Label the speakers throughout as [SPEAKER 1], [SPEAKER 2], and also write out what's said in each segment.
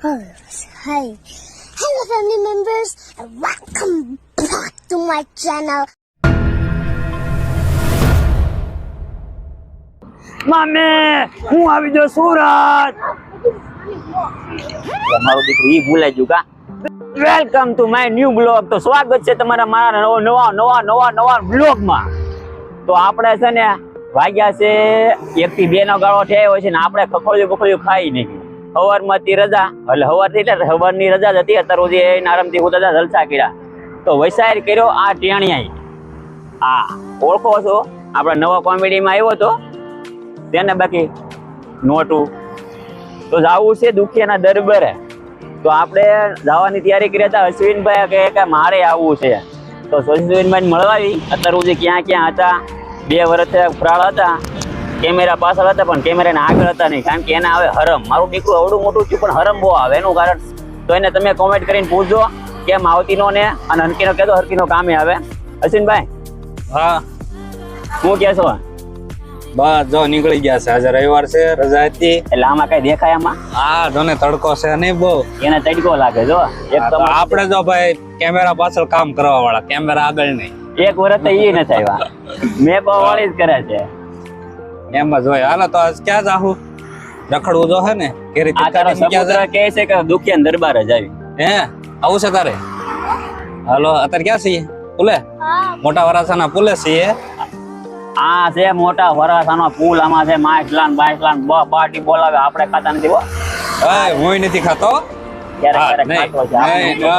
[SPEAKER 1] Hi. Hello, family members, and welcome back to my channel.
[SPEAKER 2] મામે હું આવી ગયો સુરત. તમારો દીકરો ઈ ભૂલાઈ ગયું કા? Welcome to my new blog તો સ્વાગત છે તમારા મારા નવા નવા નવા નવા નવા બ્લોગમાં તો આપણે છે ને વાગ્યા છે એક થી બે નો ગાળો થયો હોય છે ને આપણે ખખોળ્યું બખોળ્યું ખાઈ નહીં. સવારમાં હતી રજા, એટલે સવારથી એટલે સવારની રજા જ હતી. અત્યારે સુધી એને આરામથી હું દાદા જલસા કર્યા. તો વૈસાયર કર્યો આ ટેણિયાઈ. આ ઓળખો છો? આપણે નવા કોમેડીમાં આવ્યો હતો. તેને બાકી નોટું. તો જાવું છે દુખિયાના દરબારે. તો આપણે જવાની તૈયારી કરી હતા અશ્વિનભાઈ કહે કે મારે આવવું છે. તો અશ્વિનભાઈ મળવાવી. અત્યાર સુધી ક્યાં ક્યાં હતા? બે વર્ષ ફરાળ હતા. કેમેરા પાછળ હતા પણ કેમેરાને આગળ હતા નહીં. કારણ કે એને આવે હરમ. મારું દીકરું અવડું મોટું થયું પણ હરમ બહુ આવે. એનું કારણ તો એને તમે કોમેન્ટ કરીને પૂછજો કેમ આવતીનો ને અને હરકીનો કહેતો હરકીનો કામે આવે. અશ્વિનભાઈ
[SPEAKER 3] હા.
[SPEAKER 2] શું કહેશો
[SPEAKER 3] બસ જો નીકળી ગયા છે. આજે રવિવાર છે રજા હતી.
[SPEAKER 2] એટલે આમાં કઈ દેખાય આમાં?
[SPEAKER 3] હા જો ને તડકો છે નહીં બહુ.
[SPEAKER 2] એને તડકો લાગે જો. એક
[SPEAKER 3] હા, આપણે જો ભાઈ કેમેરા પાછળ કામ કરવા વાળા કેમેરા આગળ નહીં.
[SPEAKER 2] એક વર્ષ તો ઈ નથી આવ્યા. મેં વાળી જ કરે છે.
[SPEAKER 3] એમ જ હોય. હાલો તો આજ ક્યાં જાહું? રખડવું જો હે ને કે રીતે
[SPEAKER 2] આ તારો
[SPEAKER 3] ક્યાં
[SPEAKER 2] સમુદ્ર કહે છે કે દુખિયાન દરબાર જ આવી.
[SPEAKER 3] હે આવું છે તારે? હાલો અત્યારે ક્યાં છીએ? પુલે? મોટા વરાસાના પુલે છીએ?
[SPEAKER 2] આ છે મોટા વરાસાનો પુલ આમાં છે માઇસલાન બાઇસલાન બ પાર્ટી બોલાવે આપણે ખાતા નથી હો.
[SPEAKER 3] એ હું નથી ખાતો.
[SPEAKER 2] ક્યારેક
[SPEAKER 3] હા,
[SPEAKER 2] ક્યારેક ખાતો છે.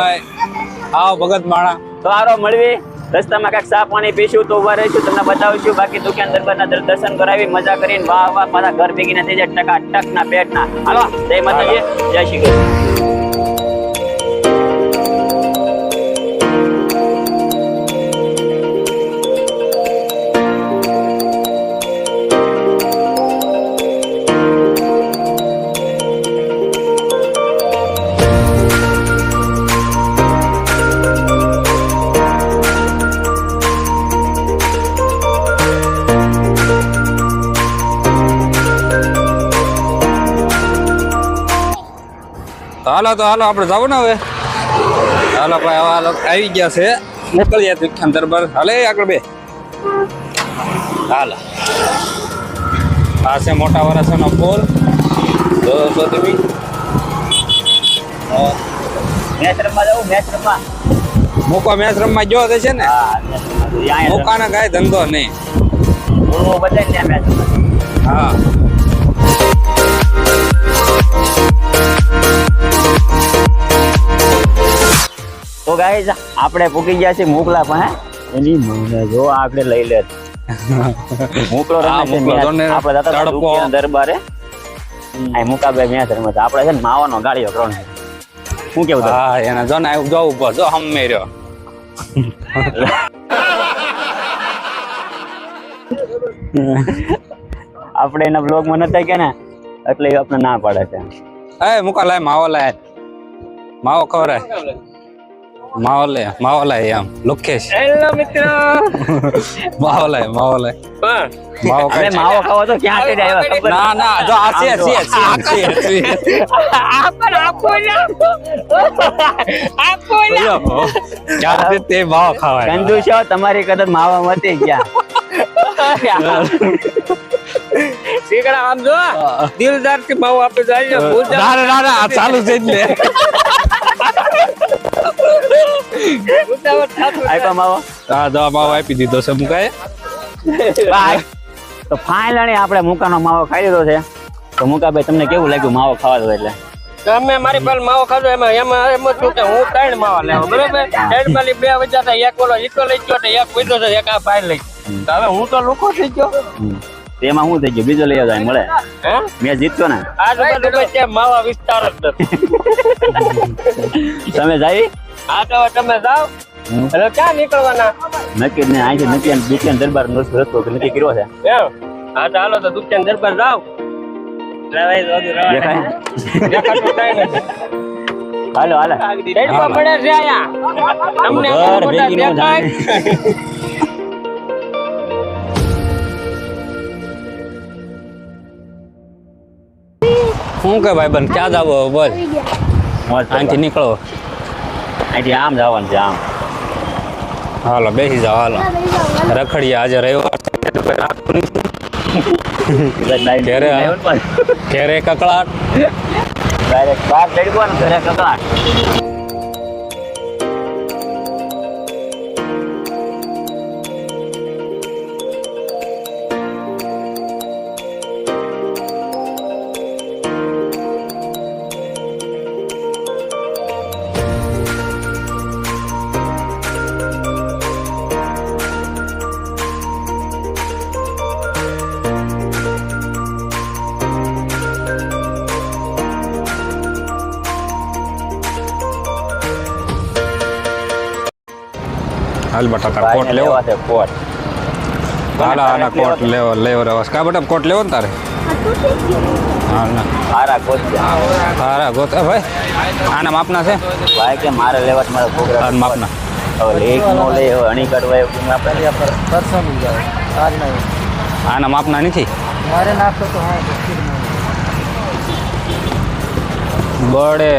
[SPEAKER 3] આવો ભગત માણા
[SPEAKER 2] તો આરો મળવી. રસ્તામાં કાંઈક ચા પાણી પીશું તો ઊભા રહીશું, તમને બતાવીશું. બાકી દુકાન દરબારના દર- દર્શન કરાવી, મજા કરીને વાહ વાહ, પાછા ઘર ભેગી નથી જાય ટકા ટક ના પેટ હાલો, જય માતાજી. જય શ્રી કૃષ્ણ.
[SPEAKER 3] હાલો તો હાલો આપણે જવું ને હવે? હાલો ભાઈ હવે હાલો આવી ગયા છે. મોકલીએ દુખ્યાન દરબાર હાલે આગળ બે. હાલો. આ છે મોટા વરાસાનો પોલ જો તમે? હા.
[SPEAKER 2] મેચ રમવા જવું મેચ રમવા.
[SPEAKER 3] મૂકો મેચ રમવા જો તે છે ને? મૂકાને કાંઈ ધંધો નહીં. હા.
[SPEAKER 2] ગાઈઝ આપણે પૂકી ગયા છીએ મુકલા પાસે એની મને જો આપણે લઈ લે. મોકલો
[SPEAKER 3] હા,
[SPEAKER 2] રમે છે. આપણે હતા દરબારે. આ મુકાભાઈ મેં ધર્મ છે. આપણે છે ને માવાનો ગાડીઓ ત્રણ છે. શું કેવું?
[SPEAKER 3] હા એના જો ને જો ઉપર જો હમ રહ્યો.
[SPEAKER 2] આપણે એના બ્લોગમાં નતા કે ને એટલે એ આપણે ના પાડે છે.
[SPEAKER 3] એ મુકા લાય માવો લાય. માવો ખવરાય માવો લે માવો લાય એમ. લુખેશ
[SPEAKER 4] હેલો મિત્ર.
[SPEAKER 3] માવો લાય માવો લાય માવો
[SPEAKER 2] ખાવો તો ક્યાં તે આવ્યા ખબર
[SPEAKER 3] ના ના જો આ છે છે. છે છે
[SPEAKER 4] આ પર આપો ના આપો ના
[SPEAKER 3] ક્યારથી તે માવો ખાવાય?
[SPEAKER 2] છો? તમારી કદર માવા મતે ગયા
[SPEAKER 4] શીકડા આમ જો દિલદારથી માવો આપે જાય
[SPEAKER 3] ના ના ચાલુ છે જ
[SPEAKER 4] થાતું
[SPEAKER 2] આપ્યા માવો.
[SPEAKER 3] હા માવો આપી દીધો છે મુકાએ
[SPEAKER 2] તો ફાઇનલી આપણે મુકાનો માવો ખાઈ લીધો છે. તો મુકાભાઈ તમને કેવું લાગ્યું માવો ખાવા દો એટલે?
[SPEAKER 4] તમે મારી પાસે માવો ખાધો એમાં એમાં એમ જ છું કે હું ત્રણ માવા લેવો બરોબર? ત્રણ પાલી બે વચ્ચે એક ઓલો ઈટો લઈ ગયો એક પીધો તો એક આ ભાઈ લઈ હવે હું તો લોકો થઈ ગયો.
[SPEAKER 2] તેમાં શું થઈ ગયું? બીજો લઈ આવજો અહીં મળે.
[SPEAKER 4] હે?
[SPEAKER 2] મેં જીત્યો ને.
[SPEAKER 4] આજુબાજુ વચ્ચે માવા વિસ્તાર જ નથી.
[SPEAKER 2] તમે જાય
[SPEAKER 4] આ તો હવે તમે જાઓ. એટલે ક્યાં નીકળવાના?
[SPEAKER 2] નક્કી જ નહીં અહીંથી નક્કી અને દુખિયાન દરબાર નો રસ્તો નક્કી કર્યો છે.
[SPEAKER 4] એમ? હા તો હાલો તો દુકાન દરબાર જાઓ. રવાય તો હજુ રવાય.
[SPEAKER 2] દેખાય?
[SPEAKER 4] દેખાતું કાંઈ નથી.
[SPEAKER 2] હાલો હાલો.
[SPEAKER 4] સાઈડમાં પડે છે આયા. તમને
[SPEAKER 3] શું કે ભાઈ બન ક્યાં જાવ? બોલ. અહીંથી નીકળો.
[SPEAKER 2] અહીંથી આમ જવાનું છે આમ.
[SPEAKER 3] હાલો બેસી જાઓ હાલો. રખડીયા આજે રવિવાર. ઘરે ઘેરે કકળાટ.
[SPEAKER 2] ડાયરેક્ટ બાર ચડ્યો ને ઘરે કકડાટ
[SPEAKER 3] હાલ બટા કોટ લેવો
[SPEAKER 2] છે કોટ.
[SPEAKER 3] હાલ આના કોટ લેવો લેવો રવાસ. કા બટા કોટ લેવો ને તારે?
[SPEAKER 1] આ તૂટી
[SPEAKER 3] હા ના.
[SPEAKER 2] મારા કોટ છે
[SPEAKER 3] હારા ગોત. ભાઈ આના માપના છે?
[SPEAKER 2] ભાઈ કે મારે લેવા છે મારા છોકરા
[SPEAKER 3] માપના.
[SPEAKER 2] એક નો લે અણી કાઢવા એવું
[SPEAKER 3] આના માપના નથી? બડે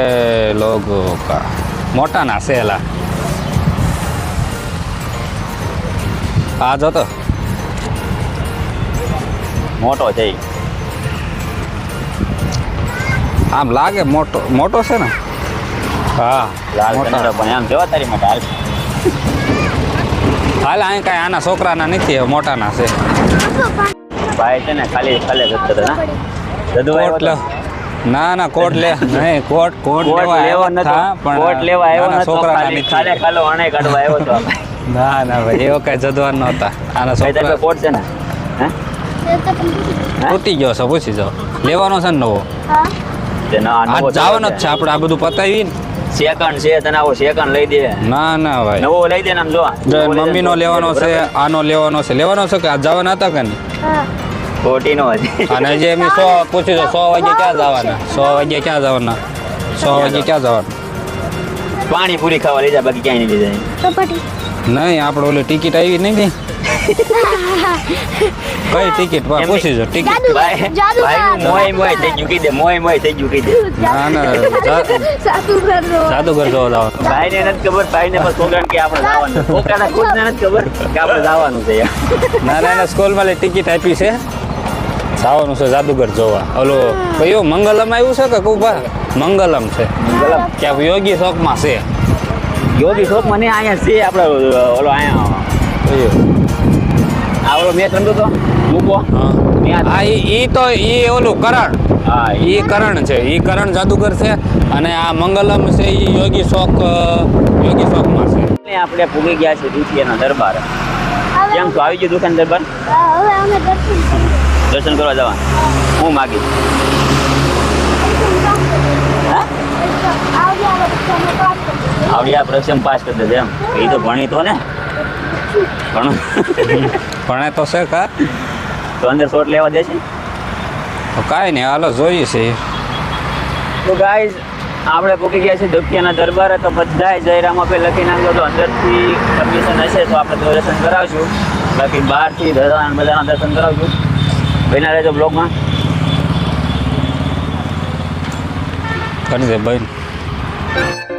[SPEAKER 3] લોગો કા. મોટા ના સેલા આ જો તો
[SPEAKER 2] મોટો છે
[SPEAKER 3] આમ લાગે મોટો મોટો છે ને? હા
[SPEAKER 2] લાલ કલર પણ આમ જોવા તારી માટે હાલ.
[SPEAKER 3] હાલ અહીં કાંઈ આના છોકરાના નથી મોટાના છે.
[SPEAKER 2] ભાઈ છે ને ખાલી ખાલી જતો ના?
[SPEAKER 3] ના ના કોટ લે. નહીં કોટ કોટ લેવા આવ્યો
[SPEAKER 2] નતો
[SPEAKER 3] પણ
[SPEAKER 2] કોટ લેવા આવ્યો નતો
[SPEAKER 3] છોકરાના
[SPEAKER 2] ખાલી
[SPEAKER 3] નથી.
[SPEAKER 2] ખાલે ખાલો અણે કાઢવા આવ્યો તો.
[SPEAKER 3] ના ના ભાઈ એવો કઈ જદવાન નહોતા. આના છોકરા
[SPEAKER 2] પાસે છે ને?
[SPEAKER 1] તૂટી ગયું.
[SPEAKER 3] છે પૂછી જાઓ. લેવાનો છે ને નવો?
[SPEAKER 1] હા.
[SPEAKER 2] તે ના નવો
[SPEAKER 3] જવાનો જ છે આપણે આ બધું પતાવી ને.
[SPEAKER 2] સેકન્ડ છે તને આવો સેકન્ડ લઈ દે.
[SPEAKER 3] ના ના ભાઈ.
[SPEAKER 2] નવો લઈ દે ને આમ જો. લઈ
[SPEAKER 3] મમ્મીનો લેવાનો છે આનો લેવાનો છે. લેવાનો છે કે આ જવાના હતા કે નહીં?
[SPEAKER 1] હા.
[SPEAKER 2] ખોટીનો હતી
[SPEAKER 3] અને જે એમ સો પૂછી દો સો વાગે ક્યાં જવાના? સો વાગે ક્યાં જવાના? સો વાગે ક્યાં જવાના?
[SPEAKER 2] પાણી પૂરી ખાવા લઈ જા બાકી ક્યાંય નહીં લઈ જાય.
[SPEAKER 3] નહીં આપણે ઓલી ટિકિટ આવી નહીં કઈ ટિકિટ?
[SPEAKER 2] એમની-
[SPEAKER 3] પૂછી જો ટિકિટ.
[SPEAKER 2] ભાઈ ભાઈ મોય મોય થઈ ગયું કીધે મોય મોય થઈ ગયું કીધે.
[SPEAKER 3] ના ના જા-
[SPEAKER 1] જાદુગર નો.
[SPEAKER 3] લાવો. ભાઈ
[SPEAKER 2] ને નથી ખબર ભાઈને બસ છોકરા કે આપણે જવાનું ખુદ ને નથી ખબર કે આપણે જવાનું છે.
[SPEAKER 3] ના ના સ્કૂલ સ્કૂલમાં ટિકિટ આપી છે. જવાનું છે જાદુગર જોવા. ઓલો કયો મંગલમ આવ્યું છે કે કુભા? મંગલમ છે.
[SPEAKER 2] મંગલમ.
[SPEAKER 3] કે યોગી ચોકમાં છે.
[SPEAKER 2] યોગી શોખ મને અહીંયા છે આપણે ઓલો અહીંયા આ ઓલો મેચ રમતો તો મૂકો.
[SPEAKER 3] હા.
[SPEAKER 2] એ
[SPEAKER 3] આ ઈ ઈ તો એ ઓલું કરણ.
[SPEAKER 2] હા ઈ.
[SPEAKER 3] કરણ છે. એ કરણ જાદુગર છે અને આ મંગલમ છે એ યોગી શોખ યોગી શોખમાં છે.
[SPEAKER 2] આપણે પૂગી ગયા છે દુધિયાના દરબાર. કેમ છો? આવી ગયું દુકાન દરબાર?
[SPEAKER 1] હા, હવે અમે દર્શન
[SPEAKER 2] દર્શન કરવા જવા હું માગી હા?
[SPEAKER 1] આવજે
[SPEAKER 2] પ્રશ્ન પાસ કરી દેજે એમ. એ તો ભણી તો ને. ભણો
[SPEAKER 3] ભણે તો છે કા?
[SPEAKER 2] તો અંદર શોટ લેવા દે છે?
[SPEAKER 3] તો કાંઈ નહીં હાલો જોઈએ છે.
[SPEAKER 2] તો ગાઈઝ આપણે પૂકી ગયા છે દુખિયાના દરબારે તો બધાય જયરામ આપે લખી નાખજો. તો અંદરથી કમિશન હશે તો આપણે દર્શન કરાવશું. બાકી બહારથી બધા બધાના દર્શન કરાવશું. બન્યા રહેજો બ્લોગમાં.
[SPEAKER 3] કરી દે ભાઈ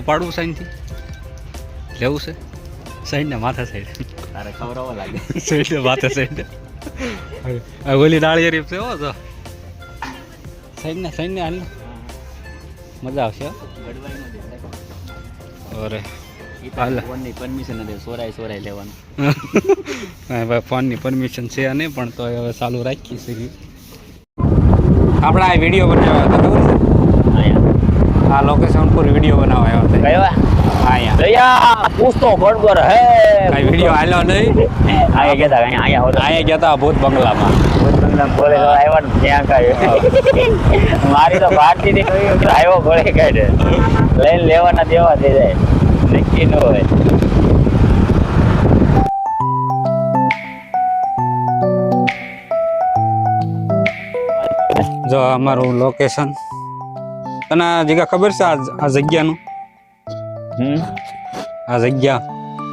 [SPEAKER 3] ડ્રોપ પાડવું સાઈનથી? લેવું છે? સાઈડને માથા સાઈડ
[SPEAKER 2] તારે ખબર લાગે.
[SPEAKER 3] સાઈડને માથા સાઈડ આ ઓલી રીપ છે હો તો. સાઈડને સાઈડને હાલ. મજા આવશે અરે.
[SPEAKER 2] ફોનની પરમિશન નથી સોરાય સોરાય લેવાનું.
[SPEAKER 3] ભાઈ ફોનની પરમિશન છે નહીં પણ તો હવે ચાલુ રાખી છે આપણે આ વીડિયો બનાવ્યો હતો ખબર છે?
[SPEAKER 2] અહીંયા
[SPEAKER 3] આ લોકેશન પર વીડિયો બનાવ્યો હતો.
[SPEAKER 2] કયો
[SPEAKER 3] અહીંયા.
[SPEAKER 2] દયા પૂછતો બરોબર હે
[SPEAKER 3] કઈ વીડિયો હાલ્યો નહીં?
[SPEAKER 2] આયા ગયા તા અહીંયા આયા હોતા.
[SPEAKER 3] અહીંયા ગયા હતા ભૂત બંગલામાં.
[SPEAKER 2] ભૂત બંગલામાં બોલે આવ્યા ને ત્યાં કાય મારી તો ભારતી ની આવ્યો ગોળે કાઢે લઈને લેવાના દેવા થઈ જાય. નક્કી ન હોય.
[SPEAKER 3] જો અમારું લોકેશન તને આ જગ્યા ખબર છે આ જગ્યાનું?
[SPEAKER 2] હમ?
[SPEAKER 3] આ જગ્યા?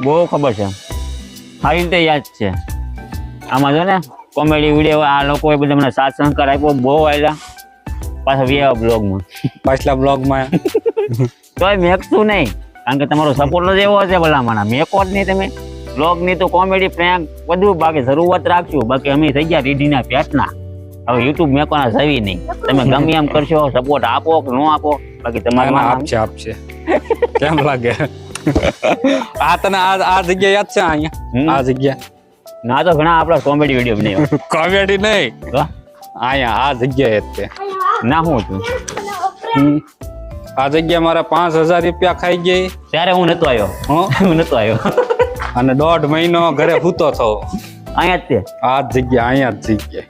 [SPEAKER 2] બહુ ખબર છે. સારી રીતે યાદ છે. આમાં જો ને કોમેડી વીડિયો આ લોકોએ બધા મને સાથ સહકાર આપ્યો બહુ આવેલા પાછા વ્યા બ્લોગમાં
[SPEAKER 3] પાછલા બ્લોગમાં
[SPEAKER 2] તોય મેકતું નહીં. કારણ કે તમારો સપોર્ટ જ એવો હશે ભલામણા. મેકો જ નહીં તમે. બ્લોગની તો કોમેડી પ્રેંક બધું બાકી શરૂઆત રાખશું બાકી અમે થઈ ગયા રીઢીના પેટના. હવે યુટ્યુબ મેકોના જવી નહીં. તમે ગમે એમ કરશો સપોર્ટ આપો કે ન આપો બાકી તમારે
[SPEAKER 3] આપશે આપશે. કેમ લાગે? આ તને આ આ જગ્યા યાદ છે અહીંયા? આ જગ્યા?
[SPEAKER 2] ના તો ઘણા આપણા કોમેડી વીડિયો બનાવ્યો.
[SPEAKER 3] કોમેડી નહીં. અહીંયા આ જગ્યાએ જ તે
[SPEAKER 2] ના હું છું.
[SPEAKER 3] આ જગ્યા મારા પાંચ હજાર રૂપિયા ખાઈ ગઈ.
[SPEAKER 2] ત્યારે હું નતો આવ્યો.
[SPEAKER 3] હો?
[SPEAKER 2] હું નતો આવ્યો.
[SPEAKER 3] અને દોઢ મહિનો ઘરે ભૂતો થયો.
[SPEAKER 2] અહીંયા જ તે.
[SPEAKER 3] આ જગ્યા અહીંયા જ જગ્યાએ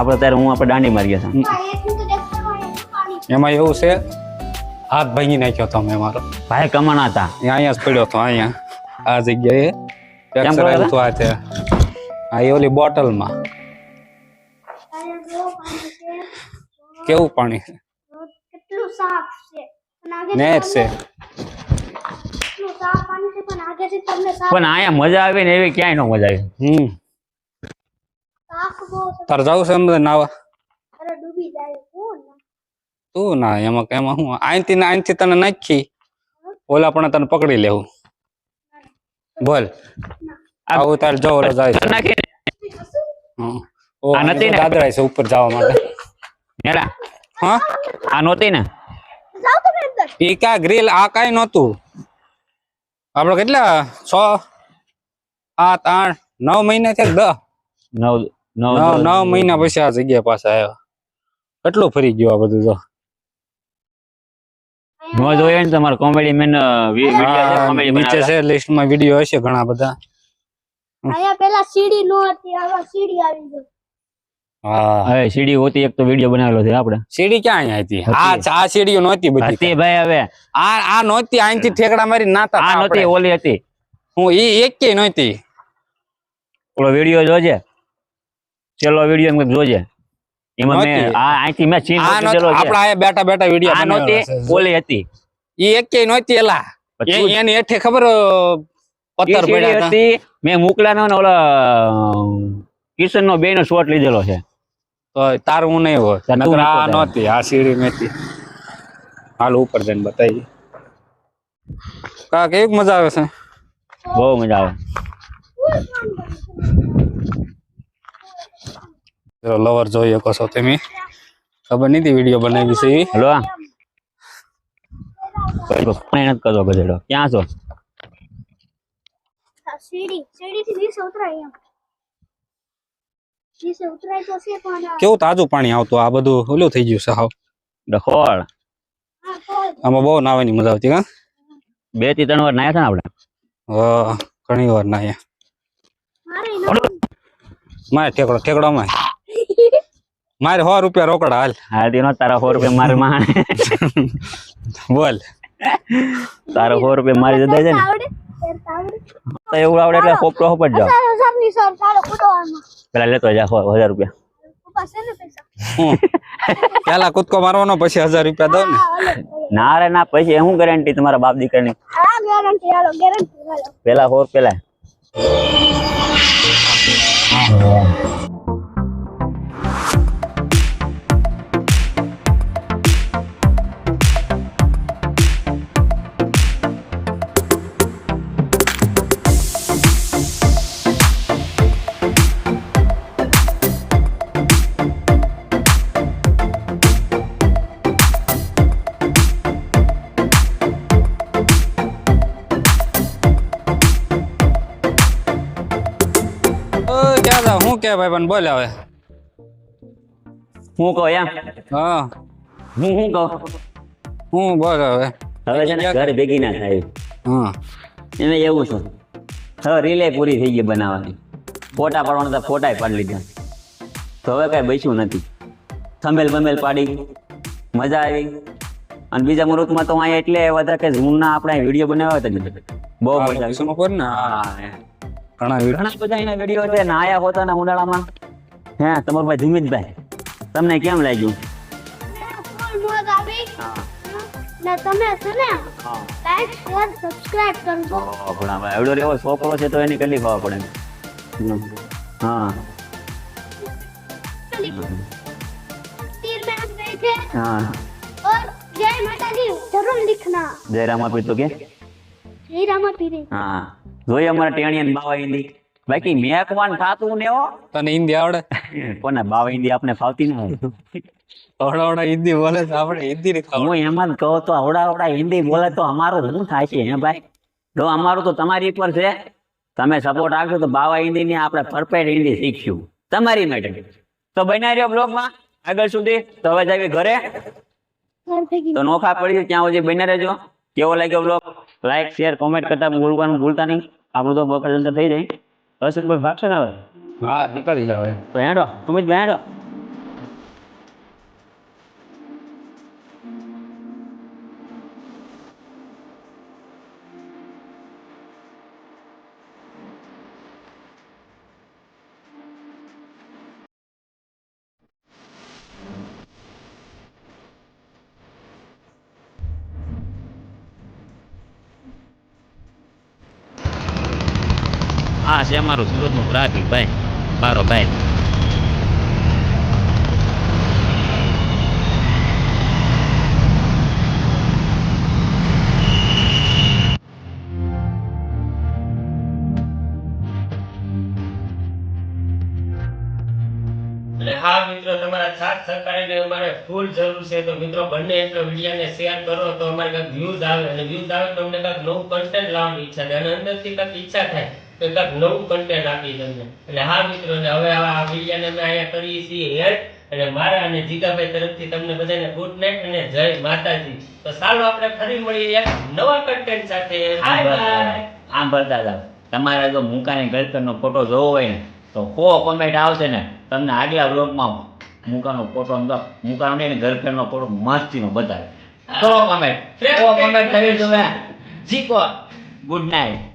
[SPEAKER 2] આપણે ત્યારે હું આપણે દાંડી મારી ગયા
[SPEAKER 3] એમાં એવું છે હાથ ભાંગી નાખ્યો હતો મેં મારો
[SPEAKER 2] ભાઈ કમાણા હતા.
[SPEAKER 3] અહીંયા જ પડ્યો હતો અહીંયા. આ જગ્યાએ
[SPEAKER 2] કેમ
[SPEAKER 3] હતું આ આ એ ઓલી બોટલમાં. કેવું પાણી છે?
[SPEAKER 1] કેટલું સાફ છે. પણ આગળ
[SPEAKER 3] નેટ છે.
[SPEAKER 1] કેટલું સાફ પાણી છે પણ આગળથી તમને સાફ
[SPEAKER 2] પણ અહીંયા મજા આવે ને એવી ક્યાંય ન મજા આવે.
[SPEAKER 3] હમ. તારે જવું છે એમ નાવા?
[SPEAKER 1] અરે ડૂબી જાય કોણ
[SPEAKER 3] તું ના એમાં એમાં હું અહીંથી ને અહીંથી તને નાખી ઓલા પણ તને પકડી લેવું. બોલ. આવું તારે જો ઓલો જાય. ઓ
[SPEAKER 2] આ નથી ને?
[SPEAKER 3] દાદરાય છે ઉપર જવા માટે.
[SPEAKER 2] નેડા
[SPEAKER 3] હા?
[SPEAKER 2] આ નહોતી ને?
[SPEAKER 3] ઈ કા ગ્રીલ આ કાઈ નહોતું. આપણે કેટલા? છ આઠ આઠ નવ મહિના છે દસ
[SPEAKER 2] નવ નવ
[SPEAKER 3] નવ નવ મહિના પછી આ જગ્યા પાસે આવ્યો. કેટલું ફરી ગયો આ બધું તો.
[SPEAKER 2] નો તમારે કોમેડી મેન
[SPEAKER 3] નીચે છે લિસ્ટમાં વીડિયો હશે ઘણા બધા.
[SPEAKER 1] અહીંયા પેલા સીડી નો હતી હવે સીડી આવી ગઈ.
[SPEAKER 3] હા.
[SPEAKER 2] હવે સીડી હોતી એક તો વીડિયો બનાવેલો છે આપણે.
[SPEAKER 3] સીડી ક્યાં અહીંયા હતી?
[SPEAKER 2] હતી.
[SPEAKER 3] આ આ સીડીઓ નહોતી બધી.
[SPEAKER 2] હતી ભાઈ હવે.
[SPEAKER 3] આ આ નહોતી અહીંથી ઠેકડા મારી નાતા
[SPEAKER 2] આ નહોતી ઓલી હતી.
[SPEAKER 3] હું એ એક કે નહોતી.
[SPEAKER 2] ઓલો વીડિયો જોજે. છેલ્લો વીડિયો એમ જોજે. એમાં મેં. આ અહીંથી મેં
[SPEAKER 3] આ
[SPEAKER 2] લીધેલો છે
[SPEAKER 3] આપણા આ બેઠા બેઠા વીડિયો
[SPEAKER 2] આ નહોતી ઓલી હતી.
[SPEAKER 3] ઈ એક કે નહોતી એલા. એની હેઠે ખબર
[SPEAKER 2] એ
[SPEAKER 3] પથ્થર પડ્યા હતા.
[SPEAKER 2] મેં મુકલાનો ને ઓલા કિશન નો બે નો શોટ લીધેલો છે.
[SPEAKER 3] તો તાર હું નહીં હોય. નકર આ
[SPEAKER 2] નહોતી
[SPEAKER 3] આ સીડી મેતી હાલ ઉપર જઈને બતાવી. કા કેવી મજા આવે છે.
[SPEAKER 2] બહુ મજા આવે.
[SPEAKER 3] લવર જોઈ શકો છો તમે ખબર નથી વીડિયો બનાવી છે ઈ.
[SPEAKER 2] હલો પણ નથી કરતો ગધેડો ક્યાં છો
[SPEAKER 1] આ સીડી સીડી થી નીચે ઉતરાય એમ નીચે ઉતરાય તો છે પણ આ-
[SPEAKER 3] કેવું તાજું પાણી આવતું આ બધું ઓલું થઈ ગયું છે હાવ
[SPEAKER 2] ડખોળ
[SPEAKER 1] આ તો
[SPEAKER 3] આમાં બહુ નાવાની મજા આવતી હા
[SPEAKER 2] બેથી ત્રણ વાર નાયા છે ને આપણે?
[SPEAKER 3] હા, ઘણી વાર ના
[SPEAKER 1] મારે ન
[SPEAKER 3] મારે ઠેકડો ઠેકડો માં મારે સો રૂપિયા રોકડા હાલ.
[SPEAKER 2] હાલતી નો તારા સો રૂપિયા મારે માં
[SPEAKER 3] બોલ.
[SPEAKER 2] તારા સો રૂપિયા મારી જતા છે ને. તો એવું આવડે એટલે હોપ હોપ જ જાઓ.
[SPEAKER 1] ચાલો કૂદવામાં
[SPEAKER 2] પેલા લેતો જા સો- હજાર રૂપિયા.
[SPEAKER 1] પપ્પા છે ને પૈસા?
[SPEAKER 3] હું? પેલા કૂદકો મારવાનો પછી હજાર રૂપિયા દઉં ને.
[SPEAKER 2] ના રે ના પછી શું ગેરંટી તમારા બાપ દીકરાની?
[SPEAKER 1] હા ગેરંટી હાલો ગેરંટી હાલો.
[SPEAKER 2] પેલા હોર પેલા.
[SPEAKER 3] કે ભાઈ પણ બોલ હવે.
[SPEAKER 2] હું કહું એમ?
[SPEAKER 3] હા.
[SPEAKER 2] હું શું કહું?
[SPEAKER 3] હું બોલ હવે.
[SPEAKER 2] હવે છે ને ઘર ભેગી ના થાય.
[SPEAKER 3] હા.
[SPEAKER 2] એને એવું છે. હવે રિલે પૂરી થઈ ગઈ બનાવવાની. ફોટા પાડવાના તો ફોટા પાડી લીધા. તો હવે કાંઈ બચ્યું નથી. થંભેલ બમેલ પાડી. મજા આવી. અને બીજા મુહૂર્તમાં તો અહીંયા એટલે વધારે કે ઝૂમના આપણે વીડિયો બનાવ્યા હતા બહુ મજા આવી.
[SPEAKER 3] ને?
[SPEAKER 2] હા
[SPEAKER 3] ઘણા વિડીયો
[SPEAKER 2] ઘણા બધા એના વિડીયો છે નાયા હોતા ને ઉનાળામાં હે તમારો ભાઈ ધીમિતભાઈ તમને કેમ લાગ્યું
[SPEAKER 1] ફૂલ મોજ આવી ને તમે છે ને લાઈક શેર સબસ્ક્રાઇબ કરજો
[SPEAKER 2] ઓહો, પણ હવે એવડો એવો છોકરો છે તો એની કેટલી ખબર પડે હમ. હા
[SPEAKER 1] तीर में हम गए थे
[SPEAKER 2] હા
[SPEAKER 1] और जय माता दी जरूर लिखना
[SPEAKER 2] જયરામ આપી તો કે
[SPEAKER 1] जय रामा पीरे
[SPEAKER 2] હા જોઈએ અમારે ટેણી ને બાવા હિન્દી બાકી મેકવાન ખાતું ને
[SPEAKER 3] તને હિન્દી આવડે?
[SPEAKER 2] કોને બાવા હિન્દી આપણે ફાવતી ન હોય.
[SPEAKER 3] ઓડા હિન્દી બોલે તો આપણે હિન્દી ની
[SPEAKER 2] હું એમાં કહો તો આવડા આવડા હિન્દી બોલે તો અમારું શું થાય છે હે ભાઈ? તો અમારું તો તમારી ઉપર છે. તમે સપોર્ટ આપશો તો બાવા હિન્દી ને આપણે પરફેક્ટ હિન્દી શીખ્યું તમારી માટે. તો બન્યા રહ્યો બ્લોક બ્લોગમાં આગળ સુધી. તો હવે જાવી ઘરે. તો નોખા પડી ત્યાં સુધી બન્યા રહેજો. કેવો લાગ્યો બ્લોક લાઈક શેર કોમેન્ટ કરતા ભૂલવાનું ભૂલતા નહીં. આપણું તો જંતર થઈ જાય. હર્ષદભાઈ ભાગશે ને હવે
[SPEAKER 3] હા નીકળી જાવ.
[SPEAKER 2] તો હેડો સુમિતભાઈ હેડો. આ છે અમારું સુરતનું ટ્રાફિક ભાઈ મારો ભાઈ.
[SPEAKER 4] હા મિત્રો, તમારા સાથ સહકારની અમારે ફૂલ જરૂર છે. તો મિત્રો, બંને એટલો વિડીયોને શેર કરો તો અમારે કંઈક વ્યૂઝ આવે. અને વ્યૂઝ આવે તો અમને કંઈક નવું લાવવાની ઈચ્છા થાય. અને અંદરથી કંઈક ઈચ્છા થાય. તો નવું કન્ટેન્ટ આપી તમને. એટલે હા મિત્રો ને હવે આ વિડીયોને અમે અહીંયા કરીએ છીએ હેડ. અને મારા અને જીગાભાઈ તરફથી તમને બધાને ગુડ નાઇટ અને જય માતાજી. તો ચાલો આપણે ફરી મળીએ એક નવા કન્ટેન્ટ સાથે.
[SPEAKER 2] આમ ભરતા જાવ તમારે જો મુકાની ગળતરનો ફોટો જોવો હોય ને તો કો કોમેન્ટ આવશે ને તમને આગલા બ્લોગમાં મુકાનો ફોટો મુકાનો નહીં ગર્લફ્રેન્ડનો ફોટો મસ્તીનો બતાવે તો કોમેન્ટ કો કોમેન્ટ કરી તમે શીખો. Good night